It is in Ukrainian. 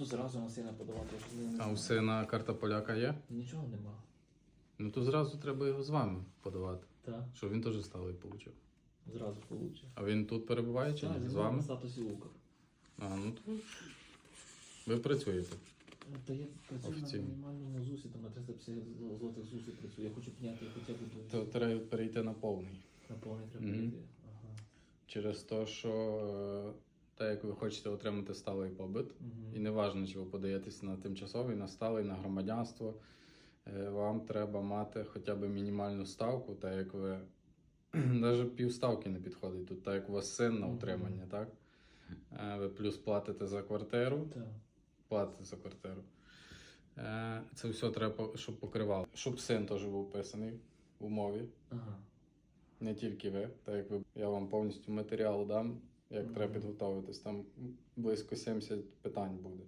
буду зразу на сина подавати. я ж не А у сина карта поляка є? Нічого нема. Ну то зразу треба його з вами подавати. Так, Щоб він теж сталий получив. зразу получше. А він тут перебуває чи ні? З мною на вами? статусі Укр. А, ну то ви працюєте. Та я працюю Офіційно. на мінімальному ЗУСі, там на 350 злотих ЗУСі працюю. Я хочу підняти хоча б до То треба перейти на повний. на повний треба Мгм. перейти. Ага. Через те, що е, так як ви хочете отримати сталий побит, Мгм. і не важливо, чи ви подаєтесь на тимчасовий, на сталий, на громадянство, е, вам треба мати хоча б мінімальну ставку, так як ви навіть півставки не підходить тут, так як у вас син на утримання, так? Е, Ви плюс платите за квартиру, Так. платите за квартиру. Е, Це все треба, щоб покривало. Щоб син теж був вписаний в умові, Ага. не тільки ви. Так як ви, я вам повністю матеріал дам, як треба підготуватись. Там близько 70 питань буде.